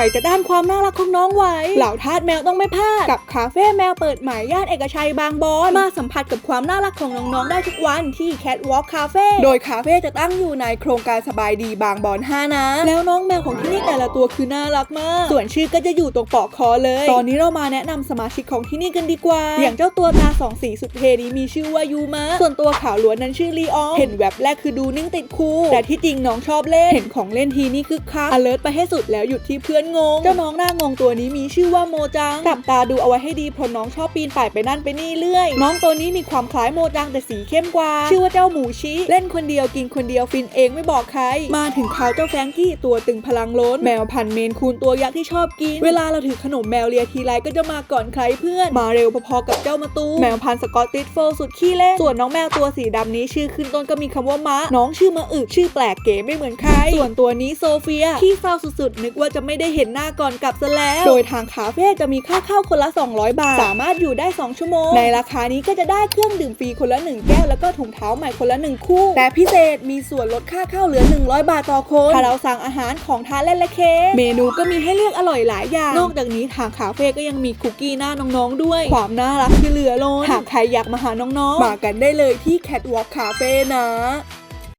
รจะด้านความน่ารักของน้องไว้ เหล่าทาสแมวต้องไม่พลาด กับคาเฟ่แมวเปิดใหม่ย่านเอกชัยบางบอน มาสัมผัสกับความน่ารักของน้องๆได้ทุกวันที่ Catwalk Cafe โดยคาเฟ่จะตั้งอยู่ในโครงการสบายดีบางบอน5นะแล้วน้องแมวของที่นี่แต่ละตัวคือน่ารักมาก ส่วนชื่อก็จะอยู่ตรงปลอกคอเลย ตอนนี้เรามาแนะนำสมาชิกของที่นี่กันดีกว่า อย่างเจ้าตัวตาสองสีสุดเทนี้มีชื่อว่ายูมะส่วนตัวขาวล้วนนั้นชื่อลีอองเห็นแวบแรกคือดูนิ่งติดคูแต่ที่จริงน้องชอบเล่นเห็นของเล่นทีนี่คือคัก alert ไปให้สุดแล้วหยุดที่เพื่อนงง เจ้าน้องหน้างงตัวนี้มีชื่อว่าโมจังจับตาดูเอาไว้ให้ดีเพราะน้องชอบปีนป่ายไปนั่นไปนี่เรื่อย น้องตัวนี้มีความคล้ายโมจังแต่สีเข้มกว่า ชื่อว่าเจ้าหมูชิ เล่นคนเดียวกินคนเดียวฟินเองไม่บอกใคร มาถึงเขาเจ้าแฟรงกี้ตัวตึงพลังล้น แมวพันธุ์เมนคูนตัวยักษ์ที่ชอบกิน เวลาเราถือขนมแมวเลียทีไรก็จะมาก่อนใครเพื่อน มาเร็วพอๆกับเจ้ามาตูแมวพันธุ์สกอตติชโฟลสุดขี้เล่น ส่วนน้องแมวตัวสีดำนี้ชื่อขึ้นต้นก็มีคำว่ามะ น้องชื่อมะอึกชื่อแปลกเก๋ไม่เหมือนใคร ส่วนตัวนี้โซเฟียที่เศร้าสุดๆนึกว่าจะไม่ได้เห็นหน้าก่อนกลับซะแล้ว โดยทางคาเฟ่จะมีค่าเข้าคนละ 200 บาท สามารถอยู่ได้ 2 ชั่วโมง ในราคานี้ก็จะได้เครื่องดื่มฟรีคนละ 1 แก้ว แล้วก็ถุงเท้าใหม่คนละ 1 คู่ แต่พิเศษมีส่วนลดค่าเข้าเหลือ 100 บาทต่อคนถ้าเราสั่งอาหารของทานเล่นและเค้กเมนูก็มีให้เลือกอร่อยหลายอย่าง นอกจากนี้ทางคาเฟ่ก็ยังมีคุกกี้หน้าน้องๆด้วย ความน่ารักที่เหลือล้นหากใครอยากมาหาน้องๆมากันได้เลยที่ Catwalk Cafe นะ